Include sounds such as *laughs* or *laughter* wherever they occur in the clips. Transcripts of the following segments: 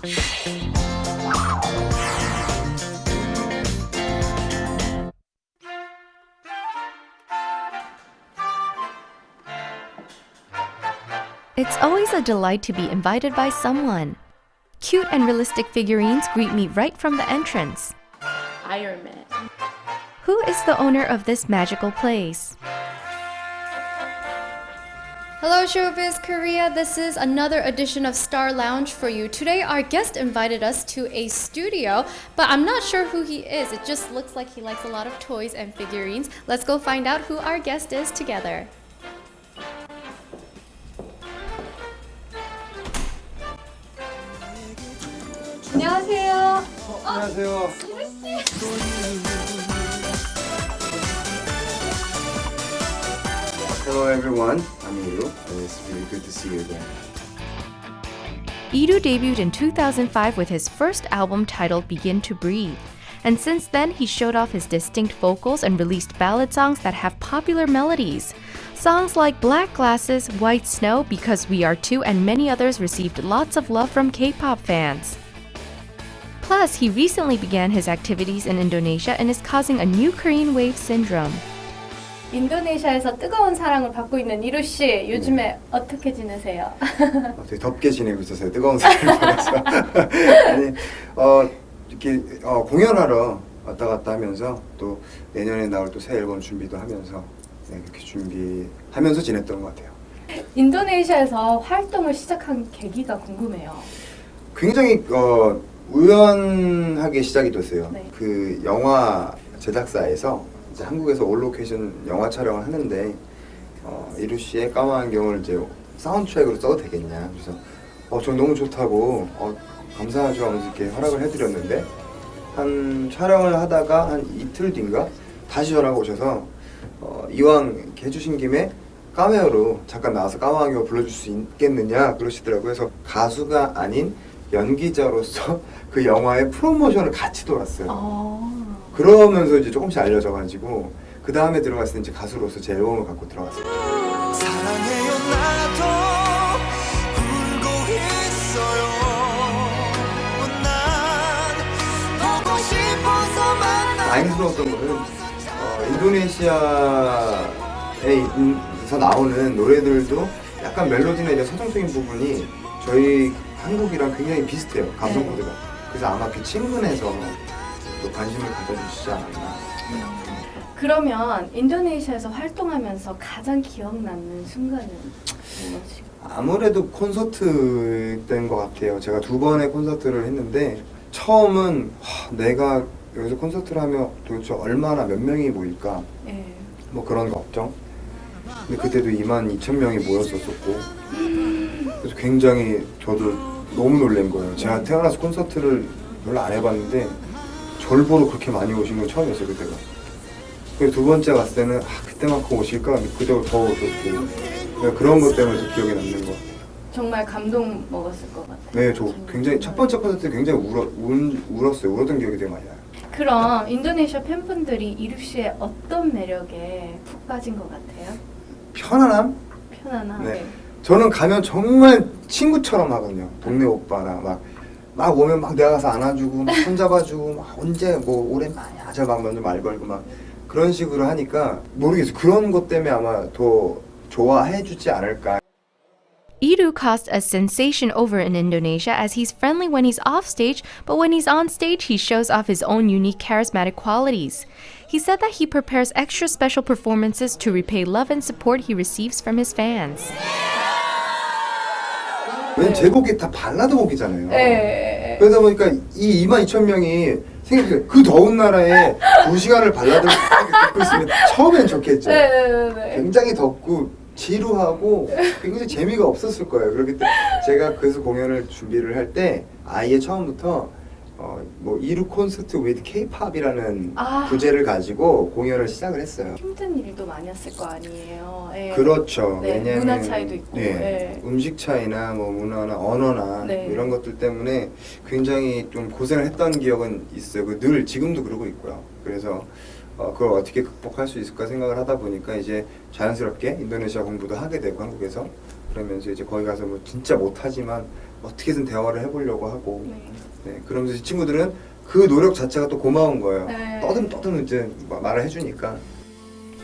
It's always a delight to be invited by someone. Cute and realistic figurines greet me right from the entrance. Iron Man. Who is the owner of this magical place? Hello, Showbiz Korea. This is another edition of Star Lounge for you. Today, our guest invited us to a studio, but I'm not sure who he is. It just looks like he likes a lot of toys and figurines. Let's go find out who our guest is together. 안녕하세요. 안녕하세요. Hello everyone, I'm Iru, and it's really good to see you again. Idu debuted in 2005 with his first album titled Begin to Breathe. And since then, he showed off his distinct vocals and released ballad songs that have popular melodies. Songs like Black Glasses, White Snow, Because We Are Two, and many others received lots of love from K pop fans. Plus, he recently began his activities in Indonesia and is causing a new Korean wave syndrome. 인도네시아에서 뜨거운 사랑을 받고 있는 이루 씨, 요즘에 어떻게 지내세요? 어, 되게 덥게 지내고 있어서요. 뜨거운 사랑을 받아서. *laughs* 아니, 어, 이렇게 어, 공연하러 왔다 갔다 하면서 또 내년에 나올 또 새 앨범 준비도 하면서 네, 그렇게 준비하면서 지냈던 것 같아요. 인도네시아에서 활동을 시작한 계기가 궁금해요. 굉장히 어, 우연하게 시작이 됐어요. 네. 그 영화 제작사에서 이제 한국에서 올로케이션 영화 촬영을 하는데 어, 이루 씨의 까만 안경을 이제 사운드 트랙으로 써도 되겠냐. 그래서 어, 전 너무 좋다고 어, 감사하죠 하면서 이렇게 허락을 해드렸는데 한 촬영을 하다가 한 이틀 뒤인가 다시 전화가 오셔서 어, 이왕 이렇게 해주신 김에 카메오로 잠깐 나와서 까만 안경 불러줄 수 있겠느냐 그러시더라고요. 그래서 가수가 아닌 연기자로서 *laughs* 그 영화의 프로모션을 같이 돌았어요. 아. 그러면서 이제 조금씩 알려져 가지고 그 다음에 들어갔을 때 이제 가수로서 제 앨범을 갖고 들어갔어요. 사랑해요 나도 울고 있어요 난 보고 싶어서 만나 다행스러웠던 거는 어, 인도네시아에서 나오는 노래들도 약간 멜로디나 이런 서정적인 부분이 저희 한국이랑 굉장히 비슷해요 감성 네. 코드가 그래서 아마 그 친근해서 또 관심을 가져주시지 않았나 그러면 인도네시아에서 활동하면서 가장 기억 남는 순간은 무엇이? 아무래도 콘서트 때인 것 같아요. 제가 두 번의 콘서트를 했는데 처음은 와, 내가 여기서 콘서트를 하면 도대체 얼마나 몇 명이 모일까 예. 뭐 그런 걱정. 근데 그때도 2만 2천 명이 모였었었고 그래서 굉장히 저도 너무 놀란 거예요. 제가 태어나서 콘서트를 별로 안 해봤는데 절 보러 그렇게 많이 오신 건 처음이었어요 그때가. 그리고 두 번째 갔을 때는 아, 그때만큼 오실까? 근데 그때가 더 오셨고 그냥 그런 것 때문에 더 기억에 남는 것 같아요. 정말 감동 먹었을 것 같아요. 네, 저 굉장히 첫 번째 콘서트 때 굉장히 울어, 울, 울었어요. 울었던 기억이 되게 많이 나요. 그럼 인도네시아 팬분들이 이루 씨의 어떤 매력에 푹 빠진 것 같아요? 편안함? 편안함. 네. 저는 가면 정말 친구처럼 하거든요. 동네 오빠나 막, 막 오면 막 내가 가서 안아주고, 막 손잡아주고, 막 언제 뭐 오랜만이야. 저막 먼저 말 걸고 막 그런 식으로 하니까 모르겠어요. 그런 것 때문에 아마 더 좋아해 주지 않을까. Idu caused a sensation over in Indonesia as he's friendly when he's off stage, but when he's on stage, he shows off his own unique charismatic qualities. He said that he prepares extra special performances to repay love and support he receives from his fans. 왜냐면 제 곡이 다 발라드 곡이잖아요. 네. 그러다 보니까 이 2만 2천 명이 생각해 그 더운 나라에 두 시간을 발라드를 듣고 있으면 처음엔 좋겠죠. 네네네. 굉장히 덥고 지루하고 굉장히 재미가 없었을 거예요. 그렇기 때문에 제가 그래서 공연을 준비를 할 때 아예 처음부터 어, 뭐 이루 콘서트 with K-팝이라는 아. 부제를 가지고 공연을 시작을 했어요. 힘든 일도 많았을 거 아니에요. 예. 그렇죠. 네, 왜냐하면 문화 차이도 있고, 네, 네. 음식 차이나 뭐 문화나 언어나 네. 뭐 이런 것들 때문에 굉장히 좀 고생을 했던 기억은 있어요. 그늘 지금도 그러고 있고요. 그래서 어, 그걸 어떻게 극복할 수 있을까 생각을 하다 보니까 이제 자연스럽게 인도네시아 공부도 하게 되고 한국에서 그러면서 이제 거기 가서 뭐 진짜 못하지만 어떻게든 대화를 해보려고 하고 네. 네, 그러면서 이 친구들은 그 노력 자체가 또 고마운 거예요. 네. 떠듬 떠듬 이제 마- 말을 해주니까.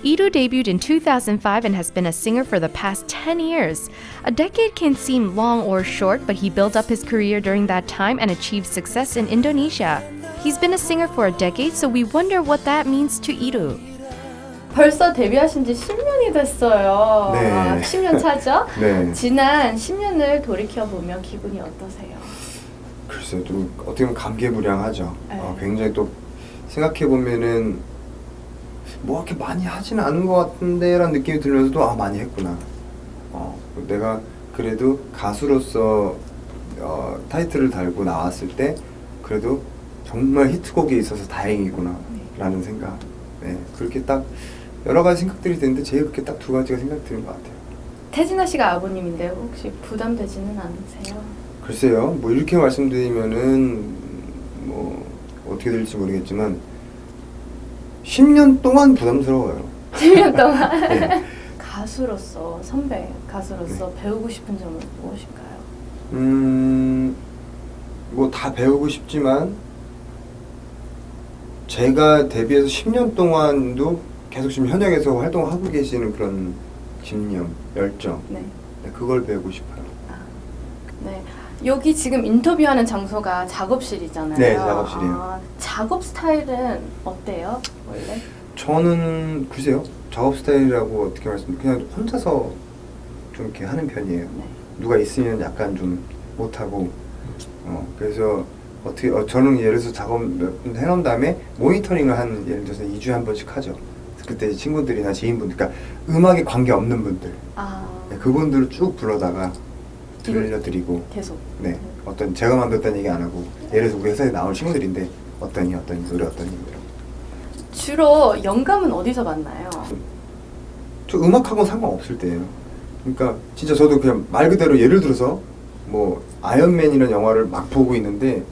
Iru debuted in 2005 and has been a singer for the past 10 years. A decade can seem long or short, but he built up his career during that time and achieved success in Indonesia. He's been a singer for a decade, so we wonder what that means to Iru. 벌써 데뷔하신 지 10년이 됐어요. 네. 아, 10년 차죠? *laughs* 네. 지난 10년을 돌이켜 보면 기분이 어떠세요? 글쎄요, 좀 어떻게 보면 감개무량하죠. 네. 어, 굉장히 또 생각해 보면은 뭐 이렇게 많이 하지는 않은 것 같은데라는 느낌이 들면서도 아 많이 했구나. 어, 내가 그래도 가수로서 어, 타이틀을 달고 나왔을 때 그래도 정말 히트곡이 있어서 다행이구나라는 생각. 네, 그렇게 딱 여러 가지 생각들이 드는데 제일 그렇게 딱 두 가지가 생각 드는 것 같아요. 태진아 씨가 아버님인데 혹시 부담되지는 않으세요? 글쎄요, 뭐 이렇게 말씀드리면은 뭐 어떻게 될지 모르겠지만 10년 동안 부담스러워요. *laughs* 10년 동안 *laughs* 네. 가수로서 선배 가수로서 배우고 싶은 점은 무엇일까요? 음, 뭐 다 배우고 싶지만 제가 데뷔해서 10년 동안도 계속 지금 현역에서 활동하고 계시는 그런 집념, 열정, 네. 네, 그걸 배우고 싶어요. 아, 네. 여기 지금 인터뷰하는 장소가 작업실이잖아요. 네, 작업실이에요. 아, 작업 스타일은 어때요? 원래? 저는 글쎄요, 작업 스타일이라고 어떻게 말씀드리면 그냥 혼자서 좀 이렇게 하는 편이에요. 네. 누가 있으면 약간 좀 못하고 어 그래서 어떻게 어, 저는 예를 들어서 작업 몇 분 해놓은 다음에 모니터링을 한 예를 들어서 2주에 한 번씩 하죠 그때 친구들이나 지인분들 그러니까 음악에 관계 없는 분들 아, 네, 그분들을 쭉 불러다가 들려드리고 계속. 네 어떤 제가 만들었다는 얘기 안 하고 예를 들어서 우리 회사에 나올 친구들인데 어떠니 어떠니 노래 어떠니 뭐 이런 주로 영감은 어디서 받나요? 저 음악하고는 상관없을 때예요. 그러니까 진짜 저도 그냥 말 그대로 예를 들어서 뭐 아이언맨이라는 영화를 막 보고 있는데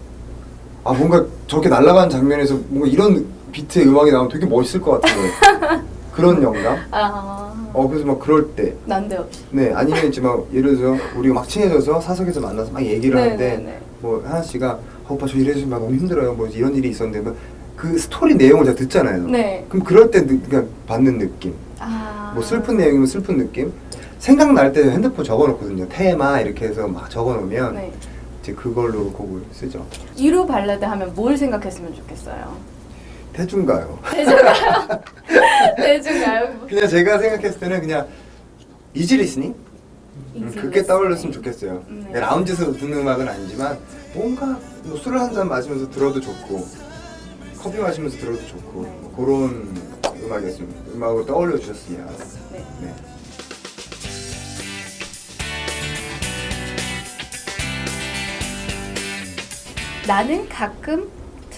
아 뭔가 저렇게 날아가는 장면에서 뭔가 이런 비트의 음악이 나오면 되게 멋있을 것 같은 거예요. *laughs* 그런 영감. 아, 어 그래서 막 그럴 때. 난데없이. 네 아니면 이제 막 예를 들어서 우리가 막 친해져서 사석에서 만나서 막 얘기를 네, 하는데 네, 네. 뭐 하나 씨가 어, 오빠 저 이래서 막 너무 힘들어요. 뭐 이런 일이 있었는데 뭐그 스토리 내용을 제가 듣잖아요. 네. 그럼 그럴 때 느, 그냥 받는 느낌. 아. 뭐 슬픈 내용이면 슬픈 느낌 생각날 때 핸드폰 적어놓거든요 테마 이렇게 해서 막 적어놓으면 네. 이제 그걸로 곡을 쓰죠 이루 발라드 하면 뭘 생각했으면 좋겠어요? 대중가요 대중가요? *laughs* 대중가요? 그냥 제가 생각했을 때는 그냥 이지 리스닝 음, 그게 떠올렸으면. 좋겠어요 네. 라운지에서 듣는 음악은 아니지만 뭔가 뭐 술을 한 잔 마시면서 들어도 좋고 커피 마시면서 들어도 좋고 네. 뭐 그런 음악이었으면 음악을 떠올려 주셨으면 네. 네. 나는 가끔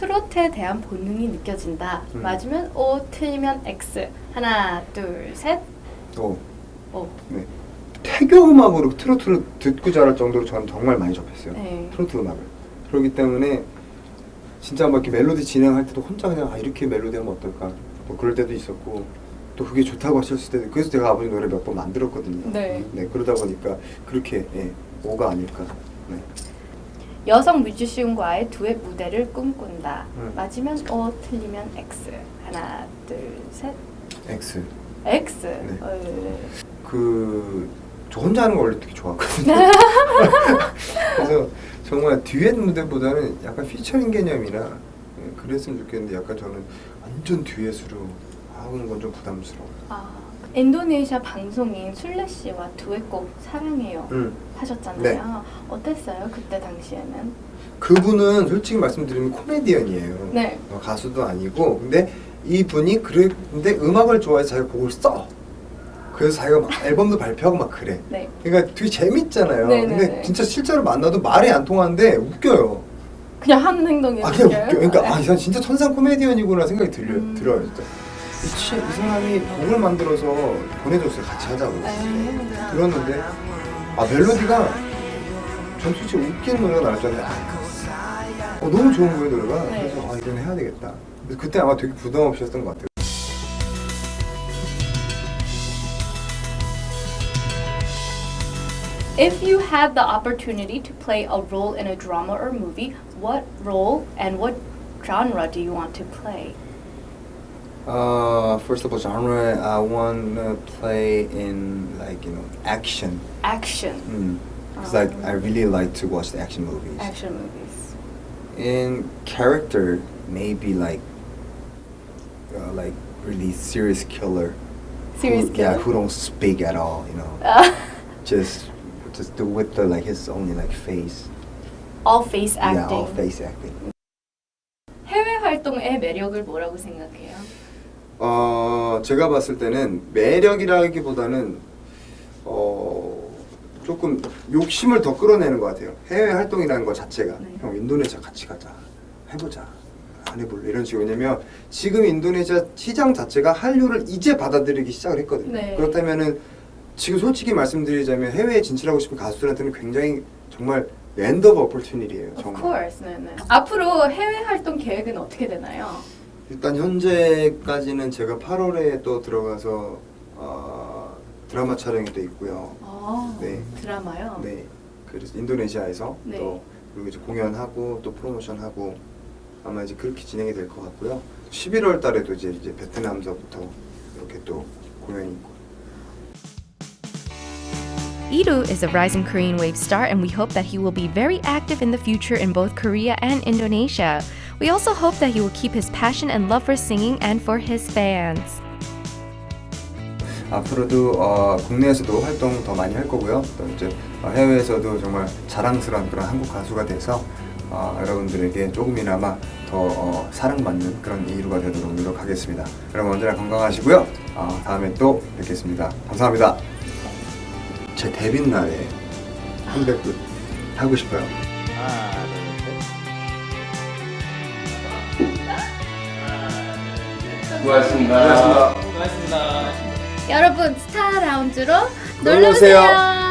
트로트에 대한 본능이 느껴진다. 음. 맞으면 O, 틀리면 X. 하나, 둘, 셋. 또 O. 네. 태교 음악으로 트로트를 듣고 자랄 정도로 저는 정말 많이 접했어요. 네. 트로트 음악을. 그렇기 때문에 진짜 막 이렇게 멜로디 진행할 때도 혼자 그냥 아 이렇게 멜로디 하면 어떨까 뭐 그럴 때도 있었고 또 그게 좋다고 하셨을 때도 그래서 제가 아버지 노래 몇 번 만들었거든요. 네. 그러다 보니까 그렇게 예, 오가 아닐까. 네. 여성 뮤지션과의 두엣 무대를 꿈꾼다. 음. 맞으면 O, 틀리면 X. 하나, 둘, 셋. X. X. 네. 어, 그저 혼자 하는 거 원래 되게 좋아하거든요. *laughs* 그래서 정말 듀엣 무대보다는 약간 피처링 개념이나 예, 그랬으면 좋겠는데 약간 저는 완전 듀엣으로 하는 건 좀 부담스러워요. 아, 인도네시아 방송인 술래 씨와 두엣곡 사랑해요 음. 하셨잖아요. 네. 어땠어요? 그때 당시에는? 그분은 솔직히 말씀드리면 코미디언이에요. 네. 어, 가수도 아니고 근데 이 분이 그래 근데 음악을 좋아해서 자기가 곡을 써. 그래서 자기가 막 앨범도 발표하고 막 그래. 네. 그러니까 되게 재밌잖아요. 네네네. 근데 진짜 실제로 만나도 말이 안 통하는데 웃겨요. 그냥 하는 행동이 아 그냥? 웃겨. 그러니까 네. 아, 이 사람 진짜 천상 코미디언이구나 생각이 들려, 음. 들어요 진짜. 이, 치, 이 사람이 곡을 만들어서 보내줬어요. 같이 하자고. 네. 들었는데 아 멜로디가 전 솔직히 웃기는 노래가 나올 줄 알았는데 아, 어, 너무 좋은 거예요 노래가. 네. 그래서 아 이건 해야 되겠다. 그래서 그때 아마 되게 부담 없이 했던 것 같아요. If you had the opportunity to play a role in a drama or movie, what role and what genre do you want to play? Uh, first of all, genre I wanna play in like you know action. Action. Mm. Cause like I really like to watch the action movies. Action movies. In character, maybe like uh, like really serious killer. Serious who, Yeah, killer? who don't speak at all. You know, *laughs* Uh, just just do with the like his only like face. all face acting. Yeah, all face acting. 해외 활동의 매력을 뭐라고 생각해요? 어 제가 봤을 때는 매력이라기보다는 어 조금 욕심을 더 끌어내는 것 같아요. 해외 활동이라는 것 자체가 네. 형 인도네시아 같이 가자, 해보자, 안 해볼래 이런 식으로 왜냐면 지금 인도네시아 시장 자체가 한류를 이제 받아들이기 시작을 했거든요. 네. 그렇다면은 지금 솔직히 말씀드리자면 해외에 진출하고 싶은 가수들한테는 굉장히 정말 오브 어퍼튜니티예요. Of 정말. course. 네, 네. 앞으로 해외 활동 계획은 어떻게 되나요? 일단 현재까지는 제가 8월에 또 들어가서 어, 드라마 촬영이 또 있고요. 아, 네. 드라마요. 네. 그래서 인도네시아에서 네. 또 그리고 이제 공연하고 또 프로모션하고 아마 이제 그렇게 진행이 될 것 같고요. 11월 달에도 이제 이제 베트남서부터 이렇게 또 공연이 있고. Iru is a rising Korean wave star, and we hope that he will be very active in the future in both Korea and Indonesia. We also hope that he will keep his passion and love for singing and for his fans. 앞으로도 어, 국내에서도 활동 더 많이 할 거고요. 또 이제 어, 해외에서도 정말 자랑스러운 그런 한국 가수가 돼서 어, 여러분들에게 조금이나마 더 어, 사랑받는 그런 이루가 되도록 노력하겠습니다. 여러분 언제나 건강하시고요. 어, 다음에 또 뵙겠습니다. 감사합니다. 제 데뷔 날에 컴백을 하고 싶어요. 하 고하셨습니다. 수고하셨습니다. 여러분 스타 라운지로 놀러. 오세요.